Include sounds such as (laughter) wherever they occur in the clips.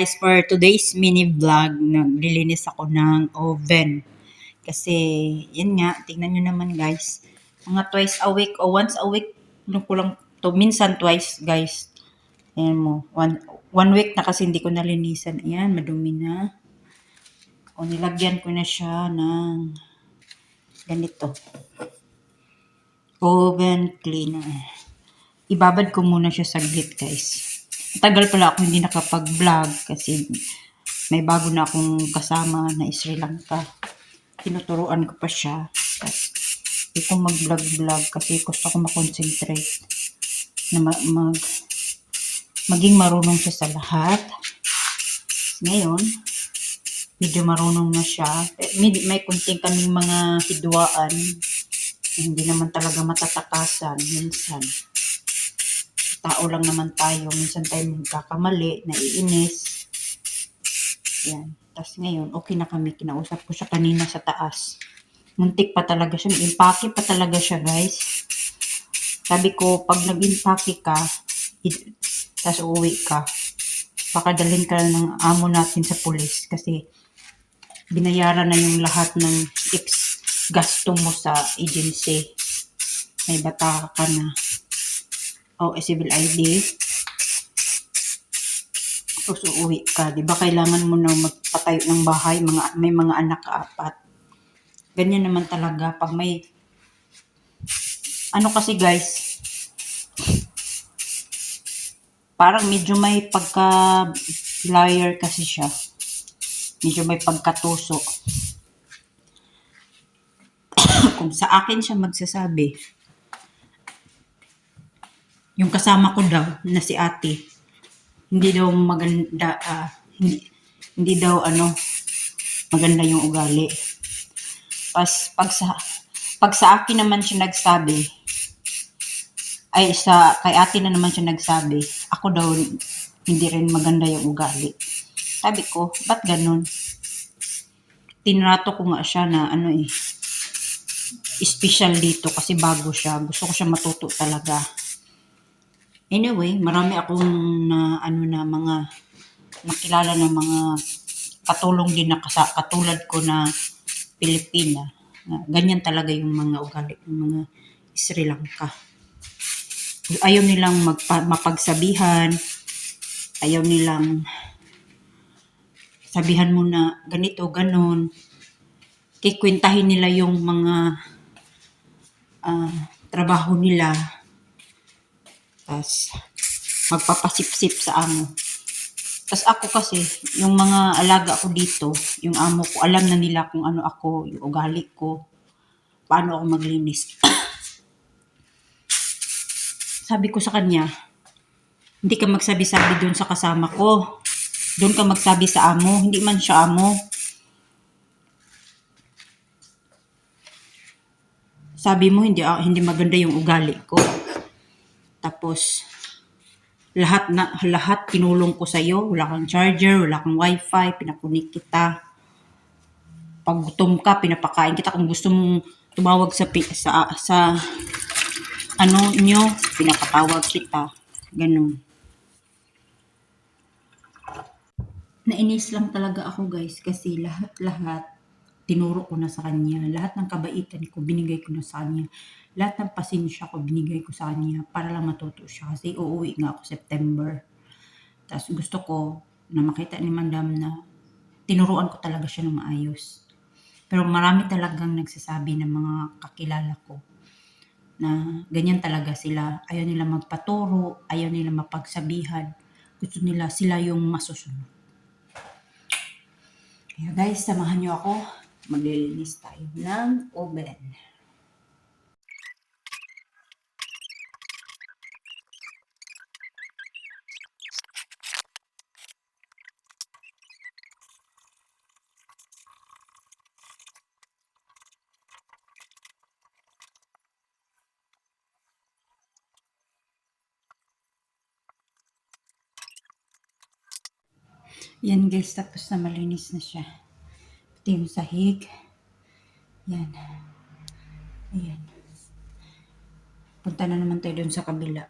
guys, for today's mini vlog, naglilinis ako ng oven. Kasi, yun nga, tingnan nyo naman guys. Mga twice a week o once a week, ano ko lang to, minsan twice guys. Ayan mo, one, one week na kasi hindi ko nalinisan. Ayan, madumi na. O, nilagyan ko na siya ng ganito. Oven cleaner. Ibabad ko muna siya saglit guys. Tagal pala ako hindi nakapag-vlog kasi may bago na akong kasama na Sri Lanka. Tinuturuan ko pa siya. Hindi ko mag-vlog-vlog kasi gusto ko makonsentrate na ma- mag maging marunong siya sa lahat. Ngayon, medyo marunong na siya. Eh, May, may kunting kaming mga hidwaan. Hindi naman talaga matatakasan minsan tao lang naman tayo. Minsan tayo magkakamali, naiinis. Yan. Tapos ngayon, okay na kami. Kinausap ko siya kanina sa taas. Muntik pa talaga siya. Impake pa talaga siya, guys. Sabi ko, pag nag-impake ka, tapos uuwi ka, baka dalhin ka ng amo natin sa pulis kasi binayaran na yung lahat ng ex gasto mo sa agency. May bata ka na o eh, civil ID, tapos uuwi ka. Di ba kailangan mo na magpatayo ng bahay, mga, may mga anak ka apat. Ganyan naman talaga pag may ano kasi guys, parang medyo may pagka liar kasi siya. Medyo may pagkatuso. (coughs) Kung sa akin siya magsasabi, yung kasama ko daw na si ate, hindi daw maganda, ah, hindi, hindi daw ano, maganda yung ugali. Pas, pag sa, pag sa akin naman siya nagsabi, ay sa, kay ate na naman siya nagsabi, ako daw hindi rin maganda yung ugali. Sabi ko, ba't ganun? Tinrato ko nga siya na ano eh, special dito kasi bago siya. Gusto ko siya matuto talaga. Anyway, marami akong na ano na mga nakilala ng mga katulong din na kasa, katulad ko na Pilipina. Na ganyan talaga yung mga ugali ng mga Sri Lanka. Ayaw nilang magpa, mapagsabihan. Ayaw nilang sabihan mo na ganito, ganon. Kikwentahin nila yung mga ah, trabaho nila Tapos, magpapasip-sip sa amo. Tapos ako kasi, yung mga alaga ko dito, yung amo ko, alam na nila kung ano ako, yung ugali ko, paano ako maglinis. (clears throat) Sabi ko sa kanya, hindi ka magsabi-sabi doon sa kasama ko. Doon ka magsabi sa amo, hindi man siya amo. Sabi mo hindi ah, hindi maganda yung ugali ko. Tapos, lahat na lahat tinulong ko sa iyo, wala kang charger, wala kang wifi, pinakunik kita. Pag gutom ka, pinapakain kita kung gusto mong tumawag sa sa sa ano nyo, pinapatawag kita. Ganun. Nainis lang talaga ako guys kasi lahat-lahat tinuro ko na sa kanya. Lahat ng kabaitan ko binigay ko na sa kanya lahat ng pasensya ko binigay ko sa kanya para lang matuto siya kasi uuwi nga ako September. Tapos gusto ko na makita ni Madam na tinuruan ko talaga siya ng maayos. Pero marami talagang nagsasabi ng mga kakilala ko na ganyan talaga sila. Ayaw nila magpaturo, ayaw nila mapagsabihan. Gusto nila sila yung masusunod. Kaya guys, samahan niyo ako. Maglilinis tayo ng oven. Yan guys, tapos na malinis na siya. Ito yung sahig. Yan. Ayan. Punta na naman tayo dun sa kabila.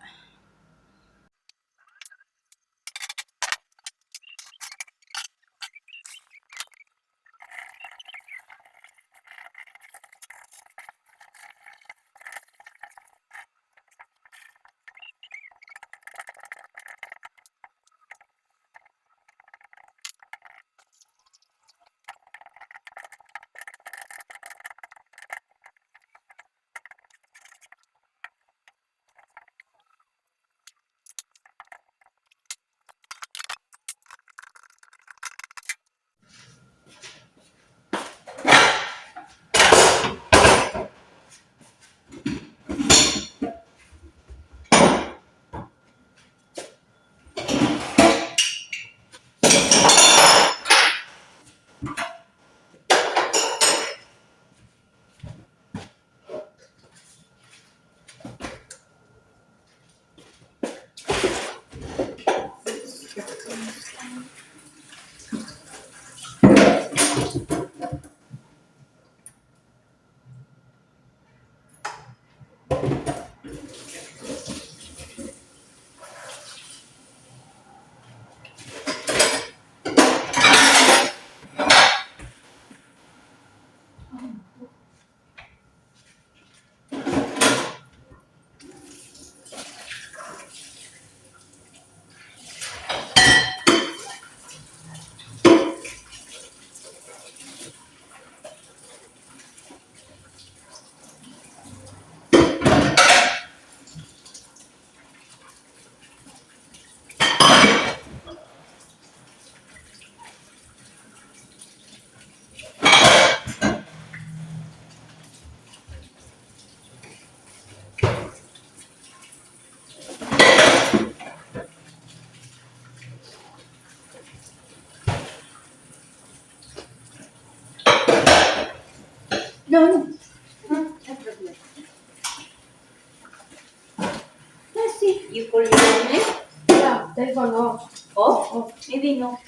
Cellphone off. Oh? Off. Maybe no.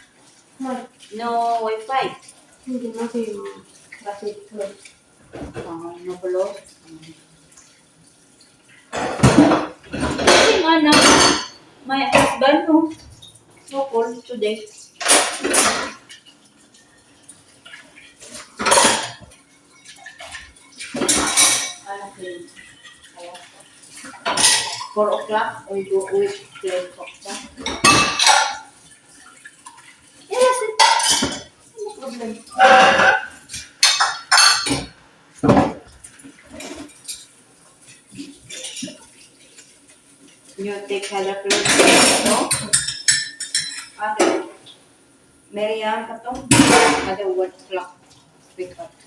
Ma'am, No Wi-Fi. hindi natin kasi ito. Ah, no below. Kasi nga na, my husband, no? No call today. Ano ko yun? Kaya, Four o'clock or go with twelve o'clock. Ada. Meriam katong. Ada 1 o'clock. Speak up.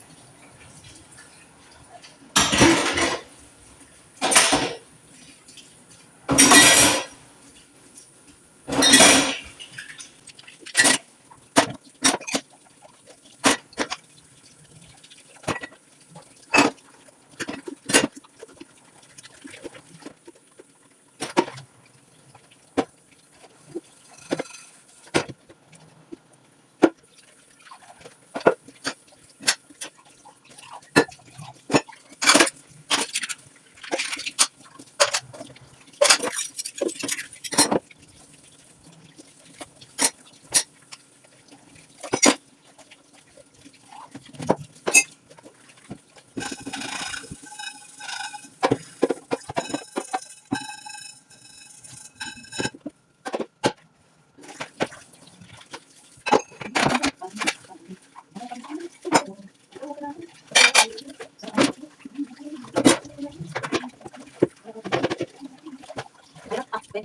de